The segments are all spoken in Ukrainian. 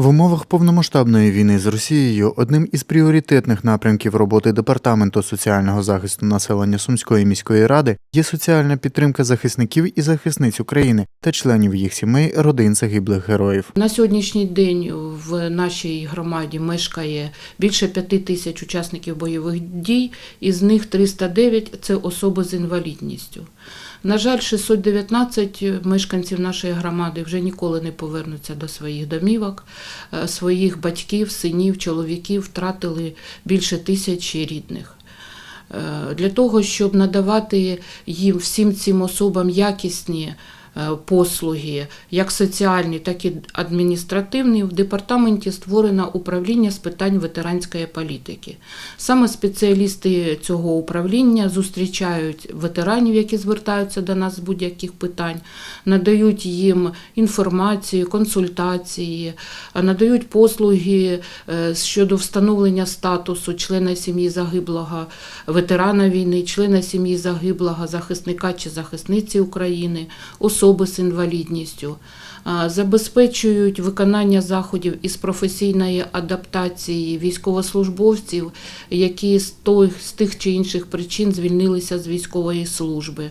В умовах повномасштабної війни з Росією одним із пріоритетних напрямків роботи Департаменту соціального захисту населення Сумської міської ради є соціальна підтримка захисників і захисниць України та членів їх сімей, родин загиблих героїв. На сьогоднішній день в нашій громаді мешкає більше п'яти тисяч учасників бойових дій, із них 309 – це особи з інвалідністю. На жаль, 619 мешканців нашої громади вже ніколи не повернуться до своїх домівок. Е, Своїх батьків, синів, чоловіків втратили більше тисячі рідних. Е, Для того, щоб надавати їм всім цим особам якісні послуги, як соціальні, так і адміністративні, в департаменті створено управління з питань ветеранської політики. Саме спеціалісти цього управління зустрічають ветеранів, які звертаються до нас з будь-яких питань, надають їм інформацію, консультації, е, надають послуги е, щодо встановлення статусу члена сім'ї загиблого ветерана війни, члена сім'ї загиблого захисника чи захисниці України, особи з інвалідністю. Забезпечують виконання заходів із професійної адаптації військовослужбовців, які з тих чи інших причин звільнилися з військової служби.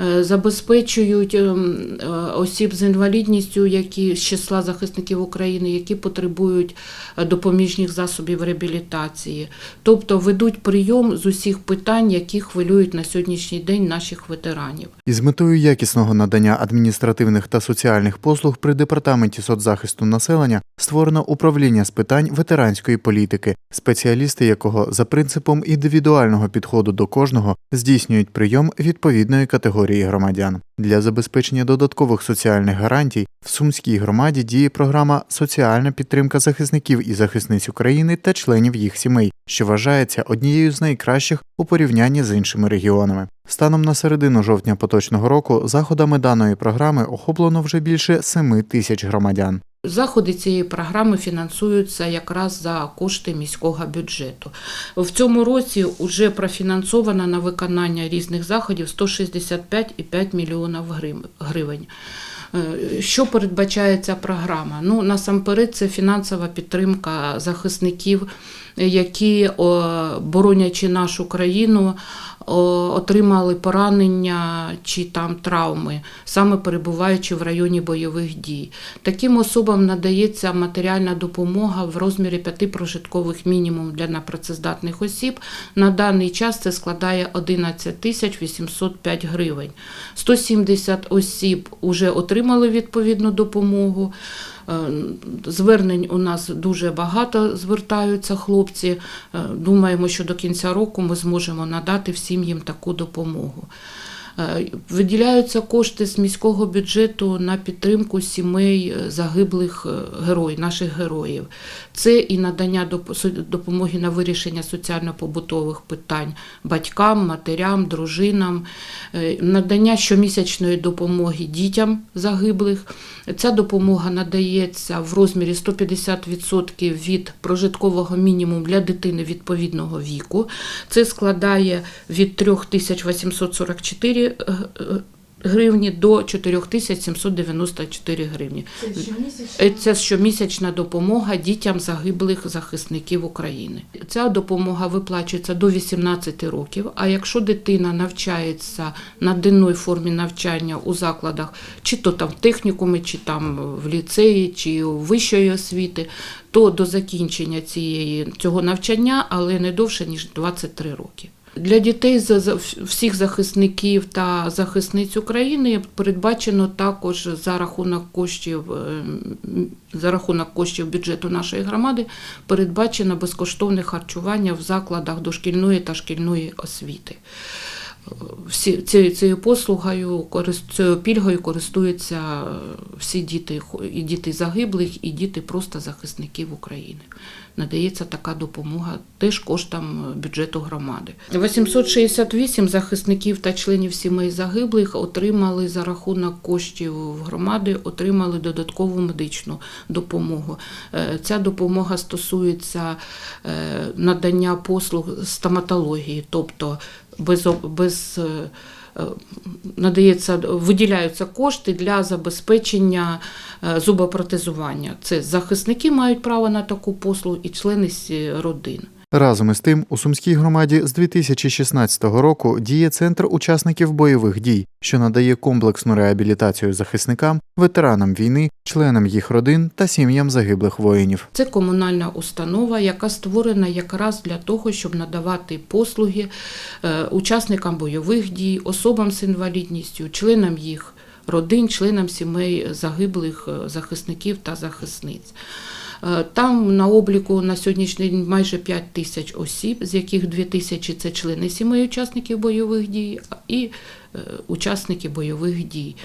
Е, Забезпечують ем, е, осіб з інвалідністю, які з числа захисників України, які потребують е, допоміжних засобів реабілітації, тобто ведуть прийом з усіх питань, які хвилюють на сьогоднішній день наших ветеранів. Із метою якісного надання адміністративних та соціальних послуг при департаменті соцзахисту населення створено управління з питань ветеранської політики, спеціалісти якого за принципом індивідуального підходу до кожного здійснюють прийом відповідної категорії громадян. Для забезпечення додаткових соціальних гарантій в Сумській громаді діє програма Соціальна підтримка захисників і захисниць України та членів їх сімей, що вважається однією з найкращих у порівнянні з іншими регіонами. Станом на середину жовтня поточного року заходами даної програми охоплено вже більше 7 тисяч громадян. Заходи цієї програми фінансуються якраз за кошти міського бюджету. В цьому році вже профінансовано на виконання різних заходів 165,5 мільйонів гривень. Е, Що передбачає ця програма? Ну, насамперед, це фінансова підтримка захисників, які, боронячи нашу країну, отримали поранення чи там травми, саме перебуваючи в районі бойових дій. Таким особам надається матеріальна допомога в розмірі 5 прожиткових мінімум для непрацездатних осіб. На даний час це складає 11 тисяч 805 гривень. 170 осіб вже отримали відповідну допомогу. Е, Звернень у нас дуже багато звертаються хлопці. Е, Думаємо, що до кінця року ми зможемо надати всім їм таку допомогу. Е, Виділяються кошти з міського бюджету на підтримку сімей загиблих е, героїв, наших героїв. Це і надання допомоги на вирішення соціально-побутових питань батькам, матерям, дружинам, е, надання щомісячної допомоги дітям загиблих. Ця допомога надається в розмірі 150% від прожиткового мінімуму для дитини відповідного віку. Це складає від 3844 е, е, гривні до 4794 гривні. Е, Це щомісячна допомога дітям загиблих захисників України. Ця допомога виплачується до 18 років. А якщо дитина навчається на денній формі навчання у закладах, чи то там в технікумі, чи там в ліцеї, чи у вищої освіти, то до закінчення цієї цього навчання, але не довше ніж 23 роки. Для дітей за- всіх захисників та захисниць України передбачено також за рахунок коштів е, за рахунок коштів бюджету нашої громади передбачено безкоштовне харчування в закладах дошкільної та шкільної освіти. Всі цією, цією послугою цією пільгою користуються е, всі діти, і діти загиблих, і діти просто захисників України. Надається така допомога теж коштом е, бюджету громади. 868 захисників та членів сімей загиблих отримали за рахунок коштів громади, отримали додаткову медичну допомогу. Е, Ця допомога стосується надання послуг стоматології, тобто без, без е, е, надається, виділяються кошти для забезпечення е, зубопротезування. Це захисники мають право на таку послугу і члени родин. Разом із тим, у Сумській громаді з 2016 року діє центр учасників бойових дій, що надає комплексну реабілітацію захисникам, ветеранам війни, членам їх родин та сім'ям загиблих воїнів. Це комунальна установа, яка створена якраз для того, щоб надавати послуги е, учасникам бойових дій, особам з інвалідністю, членам їх родин, членам сімей загиблих е, захисників та захисниць. Е, Там на обліку на сьогоднішній день майже 5 тисяч осіб, з яких 2 тисячі це члени сімей учасників бойових дій і е, учасники бойових дій.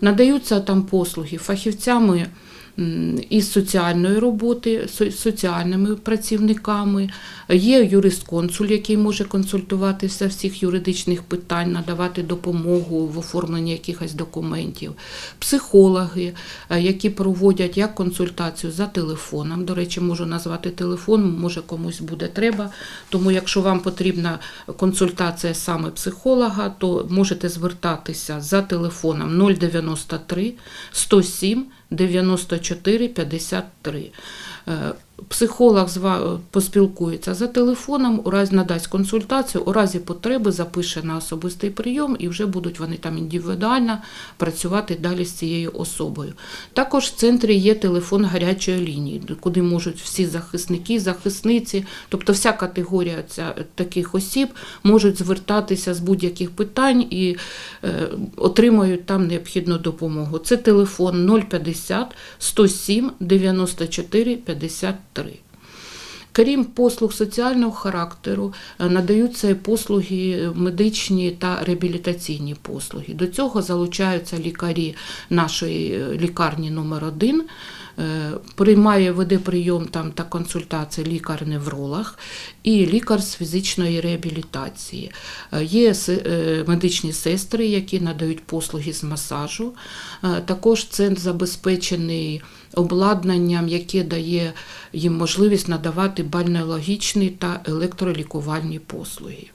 Надаються там послуги фахівцями із соціальної роботи, со- соціальними працівниками. Є юрист-консуль, який може консультуватися всіх юридичних питань, надавати допомогу в оформленні якихось документів. Психологи, е, які проводять як консультацію за телефоном. До речі, можу назвати телефон, може комусь буде треба. Тому, якщо вам потрібна консультація саме психолога, то можете звертатися за телефоном 093 107 94 53. Е, Психолог з поспілкується за телефоном, у разі надасть консультацію, у разі потреби запише на особистий прийом і вже будуть вони там індивідуально працювати далі з цією особою. Також в центрі є телефон гарячої лінії, куди можуть всі захисники, захисниці, тобто вся категорія таких осіб можуть звертатися з будь-яких питань і е, отримають там необхідну допомогу. Це телефон 050 107 94 53. Крім послуг соціального характеру, е, надаються послуги медичні та реабілітаційні послуги. До цього залучаються лікарі нашої е, лікарні номер 1 Приймає веде прийом там та консультації лікар-невролог і лікар з фізичної реабілітації. Е, Є е, медичні сестри, які надають послуги з масажу. Е, Також центр забезпечений обладнанням, яке дає їм можливість надавати бальнеологічні та електролікувальні послуги.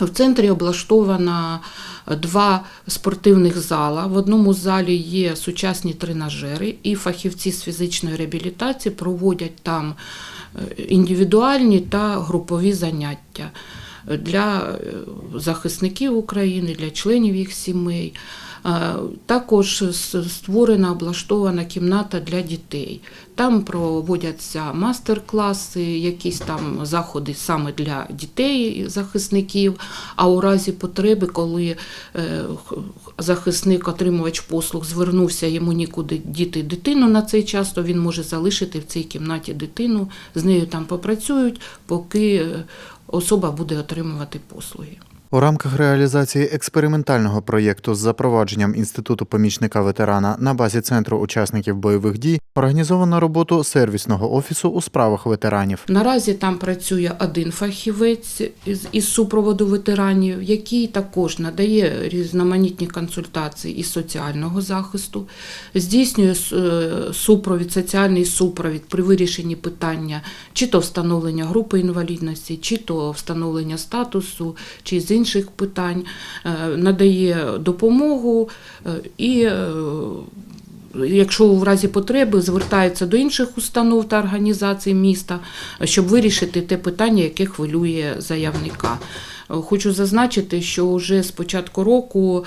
В центрі облаштовано два спортивних зала. В одному залі є сучасні тренажери, і фахівці з фізичної реабілітації проводять там е, індивідуальні та групові заняття для е, захисників України, для членів їх сімей. Е, Також створена облаштована кімната для дітей. Там проводяться мастер-класи, якісь там заходи саме для дітей, захисників. А у разі потреби, коли е, захисник, отримувач послуг, звернувся йому нікуди діти дитину на цей час, то він може залишити в цій кімнаті дитину, з нею там попрацюють, поки особа буде отримувати послуги. У рамках реалізації експериментального проєкту з запровадженням інституту помічника ветерана на базі центру учасників бойових дій організовано роботу сервісного офісу у справах ветеранів. Наразі там працює один фахівець із, супроводу ветеранів, який також надає різноманітні консультації із соціального захисту, здійснює е, супровід, соціальний супровід при вирішенні питання чи то встановлення групи інвалідності, чи то встановлення статусу, чи з інших питань, е, надає допомогу е, і е, якщо в разі потреби звертається до інших установ та організацій міста, щоб вирішити те питання, яке хвилює заявника. Хочу зазначити, що вже з початку року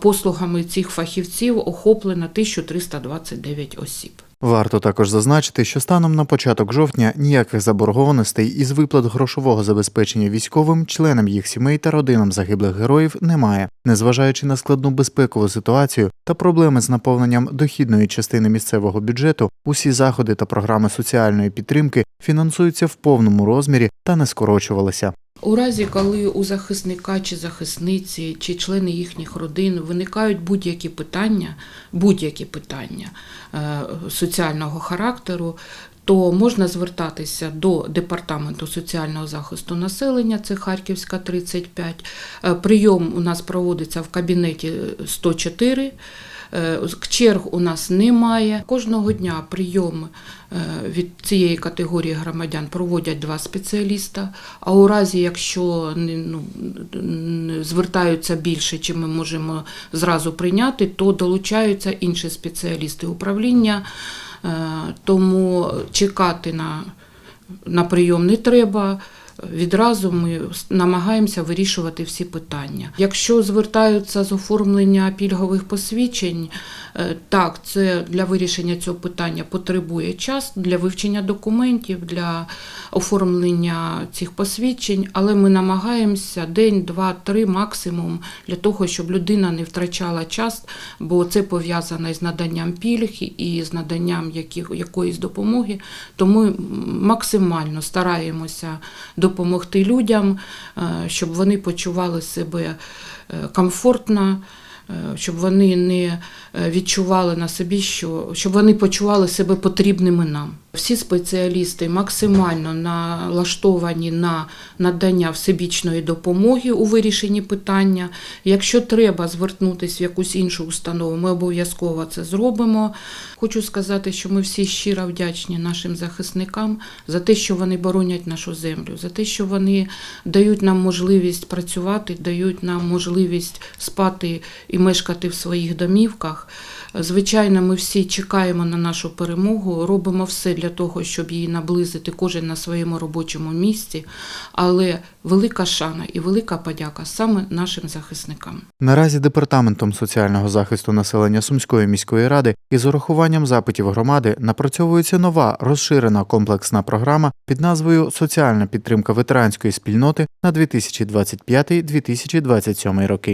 послугами цих фахівців охоплено 1329 осіб. Варто також зазначити, що станом на початок жовтня ніяких заборгованостей із виплат грошового забезпечення військовим, членам їх сімей та родинам загиблих героїв немає, незважаючи на складну безпекову ситуацію та проблеми з наповненням дохідної частини місцевого бюджету. Усі заходи та програми соціальної підтримки фінансуються в повному розмірі та не скорочувалися. У разі, коли у захисника чи захисниці, чи члени їхніх родин виникають будь-які питання, будь-які питання е, соціального характеру, то можна звертатися до Департаменту соціального захисту населення, це Харківська 35. Е, Прийом у нас проводиться в кабінеті 104. Е, Черг у нас немає. Кожного дня прийом е, від цієї категорії громадян проводять два спеціаліста. А у разі, якщо ну, звертаються більше, чим ми можемо зразу прийняти, то долучаються інші спеціалісти управління. Е, Тому чекати на, на прийом не треба. Відразу ми намагаємося вирішувати всі питання. Якщо звертаються з оформлення пільгових посвідчень, е, так, це для вирішення цього питання потребує час для вивчення документів, для оформлення цих посвідчень, але ми намагаємося день, два, три максимум для того, щоб людина не втрачала час, бо це пов'язано з наданням пільг і з наданням яких, якоїсь допомоги. Тому максимально стараємося допомогти людям, е, щоб вони почували себе е, комфортно. е, Щоб вони не відчували на собі, що щоб вони почували себе потрібними нам. Всі спеціалісти максимально налаштовані на надання всебічної допомоги у вирішенні питання. Якщо треба звернутися в якусь іншу установу, ми обов'язково це зробимо. Хочу сказати, що ми всі щиро вдячні нашим захисникам за те, що вони боронять нашу землю, за те, що вони дають нам можливість працювати, дають нам можливість спати і мешкати в своїх домівках. Звичайно, ми всі чекаємо на нашу перемогу, робимо все для того, щоб її наблизити кожен на своєму робочому місці. Але велика шана і велика подяка саме нашим захисникам. Наразі департаментом соціального захисту населення Сумської міської ради із урахуванням запитів громади напрацьовується нова розширена комплексна програма під назвою Соціальна підтримка ветеранської спільноти на 2025-2027 роки.